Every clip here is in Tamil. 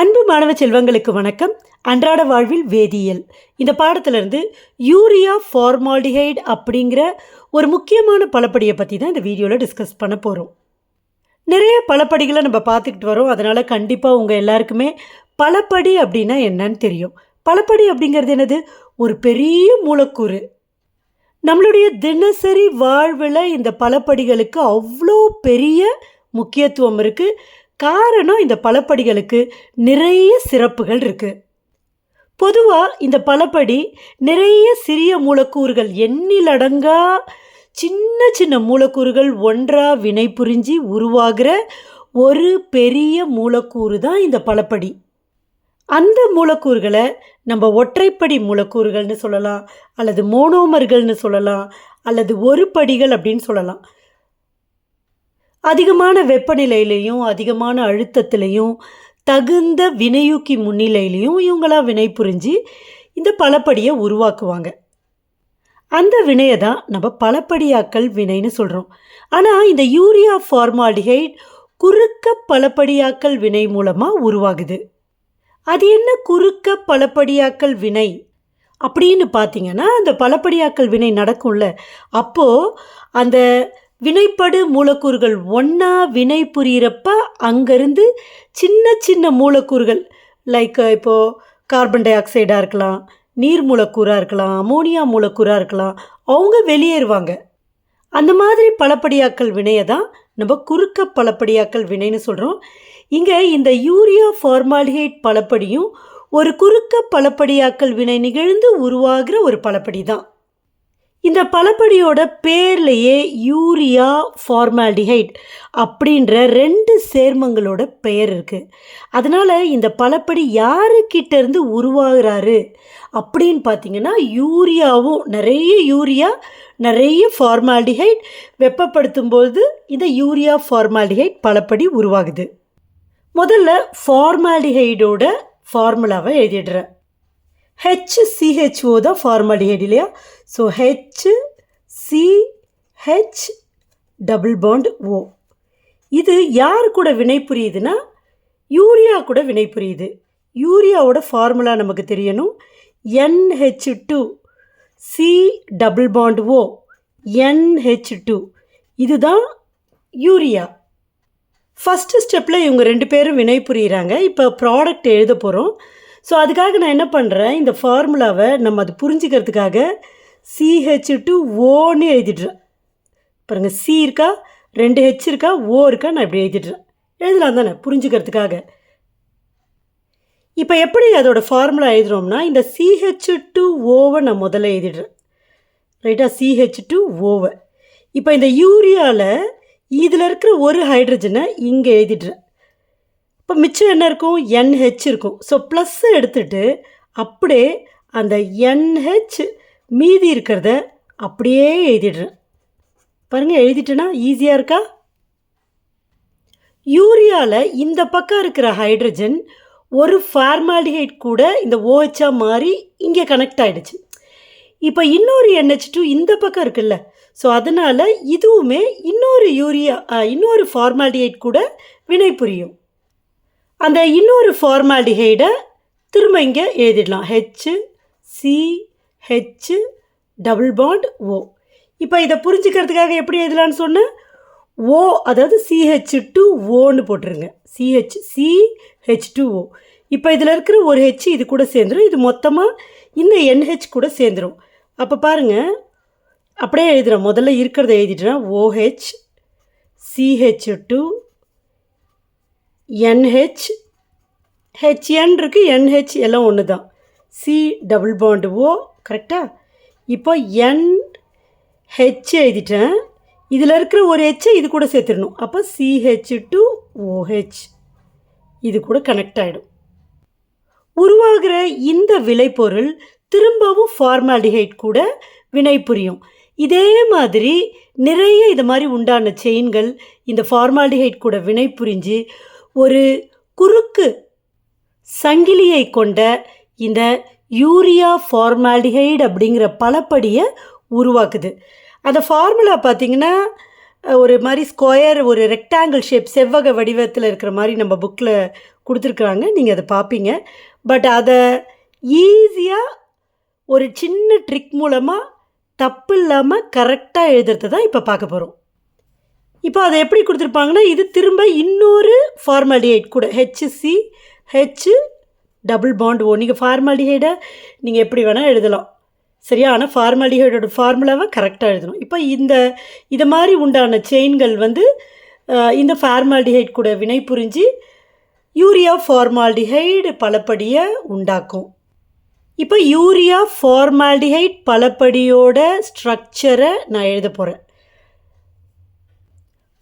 அன்பு மாணவ செல்வங்களுக்கு வணக்கம். அன்றாட வாழ்வில் வேதியியல். இந்த பாடத்திலிருந்து யூரியா ஃபார்மால்டிஹைட் அப்படிங்கிற ஒரு முக்கியமான பலப்படியை பற்றி தான் இந்த வீடியோவில் டிஸ்கஸ் பண்ண போகிறோம் நிறைய பலப்படிகளை நம்ம பார்த்துக்கிட்டு வரோம். அதனால் கண்டிப்பாக உங்கள் எல்லாருக்குமே பலப்படி அப்படின்னா என்னன்னு தெரியும். பலப்படி அப்படிங்கிறது என்னது? ஒரு பெரிய மூலக்கூறு. நம்மளுடைய தினசரி வாழ்வில் இந்த பலப்படிகளுக்கு அவ்வளோ பெரிய முக்கியத்துவம் இருக்குது காரணம் இந்த பலப்படிகளுக்கு நிறைய சிறப்புகள் இருக்குது பொதுவாக இந்த பலப்படி நிறைய சிறிய மூலக்கூறுகள் எண்ணிலடங்கா சின்ன சின்ன மூலக்கூறுகள் ஒன்றாக வினை புரிஞ்சு உருவாகிற ஒரு பெரிய மூலக்கூறு தான் இந்த பலப்படி அந்த மூலக்கூறுகளை நம்ம ஒற்றைப்படி மூலக்கூறுகள்னு சொல்லலாம் அல்லது மோனோமர்கள்னு சொல்லலாம் அல்லது ஒரு படிகள் அப்படின்னு சொல்லலாம். அதிகமான வெப்பநிலையிலையும் அதிகமான அழுத்தத்திலையும் தகுந்த வினையூக்கி முன்னிலையிலையும் இவங்களாம் வினை புரிஞ்சு இந்த பலப்படியை உருவாக்குவாங்க. அந்த வினையை தான் நம்ம பலப்படியாக்கல் வினைன்னு சொல்கிறோம் ஆனால் இந்த யூரியா ஃபார்மால்டிஹைட் குறுக்க பலப்படியாக்கல் வினை மூலமாக உருவாகுது. அது என்ன குறுக்க பலப்படியாக்கல் வினை? அப்படின்னு பார்த்தீங்கன்னா அந்த பலப்படியாக்கல் வினை நடக்கும்ல. அப்போது அந்த வினைப்படு மூலக்கூறுகள் ஒன்றா வினை புரியிறப்ப அங்கேருந்து சின்ன சின்ன மூலக்கூறுகள் லைக் இப்போது கார்பன் டை ஆக்சைடாக இருக்கலாம் நீர் மூலக்கூறாக இருக்கலாம் அமோனியா மூலக்கூறாக இருக்கலாம் அவங்க வெளியேறுவாங்க. அந்த மாதிரி பலப்படியாக்கள் வினையை தான் நம்ம குறுக்க பலப்படியாக்கள் வினைன்னு சொல்கிறோம் இங்கே இந்த யூரியா ஃபார்மால்டிஹைட் பலப்படியும் ஒரு குறுக்க பலப்படியாக்கல் வினை நிகழ்ந்து உருவாகிற ஒரு பலப்படி தான். இந்த பலப்படியோட பேர்லேயே யூரியா ஃபார்மால்டிஹைட் அப்படின்ற ரெண்டு சேர்மங்களோட பெயர் இருக்குது அதனால் இந்த பழப்படி யாருக்கிட்ட இருந்து உருவாகிறாரு அப்படின்னு பார்த்தீங்கன்னா யூரியாவும் நிறைய யூரியா நிறைய ஃபார்மால்டிஹைட் வெப்பப்படுத்தும் போது இந்த யூரியா ஃபார்மால்டிஹைட் பழப்படி உருவாகுது. முதல்ல ஃபார்மால்டிஹைடோட ஃபார்முலாவை எழுதிடுறேன். ஹெச்சிஹெச்ஓ தான் ஃபார்மாலிஹைட் இல்லையா? So H CH double bond O இது யார் கூட வினை புரியுதுன்னா யூரியா கூட வினை புரியுது யூரியாவோட ஃபார்முலா நமக்கு தெரியணும். NH two C double bond O NH two இதுதான் யூரியா. ஃபஸ்ட்டு ஸ்டெப்பில் இவங்க ரெண்டு பேரும் வினை புரியுறாங்க இப்போ ப்ராடக்ட் எழுத போகிறோம் ஸோ அதுக்காக நான் என்ன பண்ணுறேன் இந்த ஃபார்முலாவை நம்ம அது புரிஞ்சுக்கிறதுக்காக சிஹெச் டு ஓன்னு எழுதிடுறேன். பாருங்கள் சி இருக்கா ரெண்டு ஹெச் இருக்கா ஓ இருக்கா நான் இப்படி எழுதிடுறேன். எழுதலாம் தானே புரிஞ்சுக்கிறதுக்காக. இப்போ எப்படி அதோட ஃபார்முலா எழுதுகிறோம்னா இந்த சிஹெச் டு ஓவை நான் முதல்ல எழுதிடுறேன். ரைட்டாக சிஹெச் டு ஓவை இப்போ இந்த யூரியாவில் இதில் இருக்கிற ஒரு ஹைட்ரஜனை இங்கே எழுதிடுறேன். இப்போ மிச்சம் என்ன இருக்கும்? என்ஹெச் இருக்கும். ஸோ ப்ளஸ்ஸை எடுத்துகிட்டு அப்படியே அந்த என்ஹெச் மீதி இருக்கிறத அப்படியே எழுதிடுறேன். பாருங்கள் எழுதிட்டேன்னா ஈஸியாக இருக்கா? யூரியாவில் இந்த பக்கம் இருக்கிற ஹைட்ரஜன் ஒரு ஃபார்மால்டிஹைட் கூட இந்த ஓஹெச்சாக மாறி இங்கே கனெக்ட் ஆகிடுச்சு இப்போ இன்னொரு என்ஹெச் டூ இந்த பக்கம் இருக்குல்ல. ஸோ அதனால் இதுவுமே இன்னொரு யூரியா இன்னொரு ஃபார்மால்டிஹைட் கூட வினை புரியும் அந்த இன்னொரு ஃபார்மால்டிஹைடை திரும்ப இங்கே எழுதிடலாம். H C H double bond O இப்போ இதை புரிஞ்சுக்கிறதுக்காக எப்படி எழுதலான்னு சொன்னேன் ஓ அதாவது சிஹெச் டு ஓன்னு போட்டுருங்க. CH C H two O இப்போ இதில் இருக்கிற ஒரு ஹெச் இது கூட சேர்ந்துடும் இது மொத்தமாக இந்த என்ஹெச் கூட சேர்ந்துடும் அப்போ பாருங்கள் அப்படியே எழுதுகிறேன் முதல்ல இருக்கிறத எழுதிடுறேன். OH CH two NH HN இருக்குது என்ஹெச் எல்லாம் ஒன்று தான் சி டபுள் பாண்டு ஓ கரெக்டாக இப்போ என் ஹெச் எழுதிட்டேன். இதில் இருக்கிற ஒரு ஹெச்சை இது கூட சேர்த்துடணும். அப்போ சிஹெச் டு ஓஹெச் இது கூட கனெக்ட் ஆகிடும் உருவாகிற இந்த விளைபொருள் திரும்பவும் ஃபார்மால்டிஹைட் கூட வினை புரியும். இதே மாதிரி நிறைய இது மாதிரி உண்டான செயின்கள் இந்த ஃபார்மால்டிஹைட் கூட வினை புரிஞ்சு ஒரு குறுக்கு சங்கிலியை கொண்ட இந்த யூரியா ஃபார்மால்டிஹைடு அப்படிங்கிற பலப்படியை உருவாக்குது. அந்த ஃபார்முலா பார்த்திங்கன்னா ஒரு மாதிரி ஸ்கொயர் ஒரு ரெக்டாங்கிள் ஷேப் செவ்வக வடிவத்தில் இருக்கிற மாதிரி நம்ம புக்கில் கொடுத்துருக்குறாங்க. நீங்கள் அதை பார்ப்பீங்க. பட் அதை ஈஸியாக ஒரு சின்ன ட்ரிக் மூலமாக தப்பு இல்லாமல் கரெக்டாக எழுதுறது தான் இப்போ பார்க்க போகிறோம் இப்போ அதை எப்படி கொடுத்துருப்பாங்கன்னா இது திரும்ப இன்னொரு ஃபார்மாலிஹைட் கூட HC H double bond O நீங்கள் ஃபார்மாலிஹைடை நீங்கள் எப்படி வேணால் எழுதலாம். சரியா? ஆனால் ஃபார்மாலிஹைடோட ஃபார்முலாவை கரெக்டாக எழுதணும். இப்போ இந்த இதை மாதிரி உண்டான செயின்கள் வந்து இந்த ஃபார்மால்டிஹைட் கூட வினை புரிஞ்சு யூரியா ஃபார்மாலிஹைடு பலப்படியை உண்டாக்கும். இப்போ யூரியா ஃபார்மால்டிஹைட் பலப்படியோட ஸ்ட்ரக்சரை நான் எழுத போகிறேன்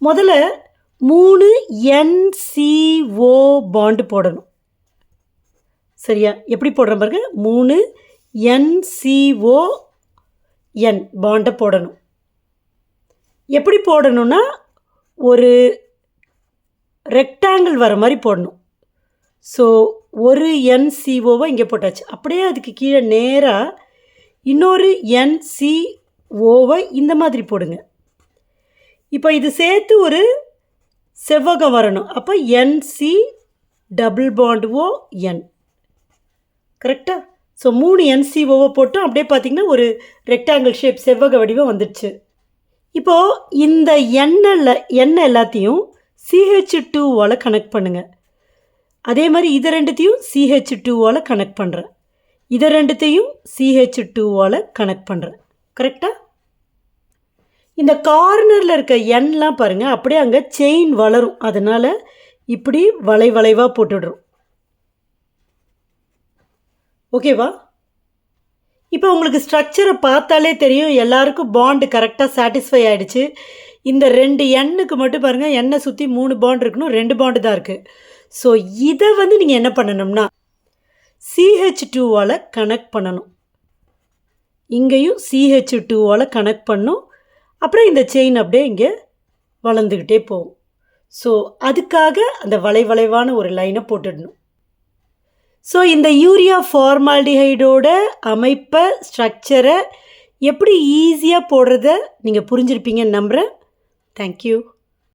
முதல்ல மூணு என்சிஓ பாண்டு போடணும். சரியா? எப்படி போடுற பாருங்க? மூணு என்சிஓ என் பாண்டை போடணும். எப்படி போடணும்னா ஒரு ரெக்டாங்கிள் வர மாதிரி போடணும். ஸோ ஒரு என்சிஓவை இங்கே போட்டாச்சு. அப்படியே அதுக்கு கீழே நேராக இன்னொரு என்சிஓவை இந்த மாதிரி போடுங்க. இப்போ இது சேர்த்து ஒரு செவ்வகம் வரணும். அப்போ NC double bond O N கரெக்டாக ஸோ மூணு என்சிஓவை போட்டோம். அப்படியே பார்த்தீங்கன்னா ஒரு ரெக்டாங்கிள் ஷேப் செவ்வக வடிவம் வந்துடுச்சு. இப்போது இந்த எண்ணெயில் எண்ணெய் எல்லாத்தையும் சிஹெச் டூவால் கனெக்ட் பண்ணுங்கள் அதே மாதிரி இதை ரெண்டுத்தையும் சிஹெச் டூவால் கனெக்ட் பண்ணுறேன் இதை ரெண்டுத்தையும் சிஹெச் டூவால் கனெக்ட் பண்ணுறேன் கரெக்டாக இந்த கார்னரில் இருக்க எண்லாம் பாருங்கள் அப்படியே அங்கே செயின் வளரும். அதனால் இப்படி வளை வளைவாக போட்டுடுறோம் ஓகேவா இப்போ உங்களுக்கு ஸ்ட்ரக்சரை பார்த்தாலே தெரியும் எல்லாருக்கும் பாண்டு கரெக்டாக சாட்டிஸ்ஃபை ஆகிடுச்சு இந்த ரெண்டு எண்ணுக்கு மட்டும் பாருங்கள் எண்ணெய் சுற்றி மூணு பாண்ட் இருக்கணும் ரெண்டு பாண்டு தான் இருக்குது ஸோ இதை வந்து நீங்கள் என்ன பண்ணணும்னா சிஹெச் டூவால் கனெக்ட் பண்ணணும். இங்கேயும் சிஹெச் டூவால் கனெக்ட் பண்ணும். அப்புறம் இந்த செயின் அப்படியே இங்கே வளர்ந்துக்கிட்டே போகும். ஸோ அதுக்காக அந்த வளைவளைவான ஒரு லைனை போட்டுடணும். ஸோ இந்த யூரியா ஃபார்மால்டிஹைடோட அமைப்பை ஸ்ட்ரக்சரை எப்படி ஈஸியாக போடுறத நீங்கள் புரிஞ்சிருப்பீங்கன்னு நம்புகிறேன் தேங்க்யூ